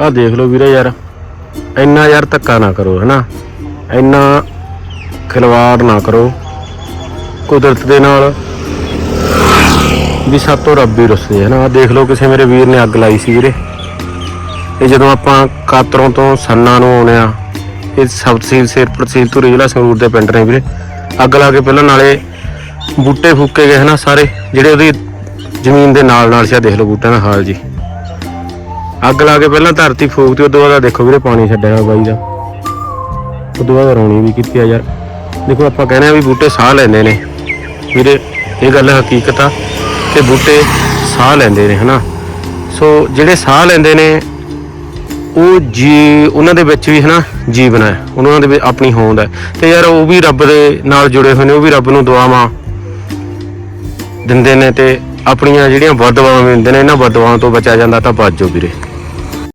ਆਹ ਦੇਖ ਲਓ ਵੀਰੇ ਯਾਰ, ਇੰਨਾ ਯਾਰ ਧੱਕਾ ਨਾ ਕਰੋ, ਹਨਾ? ਇੰਨਾ ਖਿਲਵਾੜ ਨਾ ਕਰੋ, ਕੁਦਰਤ ਦੇ ਨਾਲ ਵੀ ਸਾਤੋਂ ਰੱਬ ਹੀ ਰੁੱਸਦੇ ਹੈ ਨਾ ਆਹ ਦੇਖ ਲਓ ਕਿਸੇ ਮੇਰੇ ਵੀਰ ਨੇ ਅੱਗ ਲਾਈ ਸੀ ਵੀਰੇ। ਇਹ ਜਦੋਂ ਆਪਾਂ ਕਾਤਰੋਂ ਤੋਂ ਸੰਨਾ ਨੂੰ ਆਉਣੇ ਆ, ਇਹ ਸਬ ਤਹਿਸੀਲ ਸ਼ੇਰਪੁਰ ਤਹਿਸੀਲ ਤੋਂ ਜ਼ਿਲ੍ਹਾ ਸੰਗਰੂਰ ਦੇ ਪਿੰਡ ਨੇ ਵੀਰੇ। ਅੱਗ ਲਾ ਕੇ ਪਹਿਲਾਂ ਨਾਲੇ ਬੂਟੇ ਫੂਕੇ ਗਏ, ਹਨਾ, ਸਾਰੇ, ਜਿਹੜੇ ਉਹਦੀ ਜ਼ਮੀਨ ਦੇ ਨਾਲ ਨਾਲ ਸੀ, ਆਹ ਦੇਖ ਲਓ ਬੂਟਿਆਂ ਦਾ ਹਾਲ ਜੀ। ਅੱਗ ਲਾ ਕੇ ਪਹਿਲਾਂ ਧਰਤੀ ਫੂਕਤੀ ਉਦੋਂ ਬਾਅਦ ਦੇਖੋ ਵੀਰੇ ਪਾਣੀ ਛੱਡਿਆ ਹੋਇਆ ਬਾਈ ਦਾ। ਉਦੋਂ ਬਾਅਦ ਰੌਣੀ ਵੀ ਕੀਤੀ ਆ ਯਾਰ। ਦੇਖੋ ਆਪਾਂ ਕਹਿੰਦੇ ਆ ਵੀ ਬੂਟੇ ਸਾਹ ਲੈਂਦੇ ਨੇ। ਵੀਰੇ, ਇਹ ਗੱਲ ਹਕੀਕਤ ਆ ਕਿ ਬੂਟੇ ਸਾਹ ਲੈਂਦੇ ਨੇ, ਹਨਾ? ਸੋ ਜਿਹੜੇ ਸਾਹ ਲੈਂਦੇ ਨੇ, ਉਹ ਜੀ, ਉਹਨਾਂ ਦੇ ਵਿੱਚ ਵੀ, ਹਨਾ, ਜੀਵਨ ਹੈ। ਉਹਨਾਂ ਦੇ ਵਿੱਚ ਆਪਣੀ ਹੋਂਦ ਹੈ। ਤੇ ਯਾਰ ਉਹ ਵੀ ਰੱਬ ਦੇ ਨਾਲ ਜੁੜੇ ਹੋਏ ਨੇ, ਉਹ ਵੀ ਰੱਬ ਨੂੰ ਦੁਆਵਾਂ ਦਿੰਦੇ ਨੇ ਤੇ ਆਪਣੀਆਂ ਜਿਹੜੀਆਂ ਬਦਦੁਆਵਾਂ ਵੀ ਦਿੰਦੇ ਨੇ, ਇਹਨਾਂ ਬਦਦੁਆਵਾਂ ਤੋਂ ਬਚਿਆ ਜਾਂਦਾ ਤਾਂ ਬਚ ਜਾਓ ਵੀਰੇ।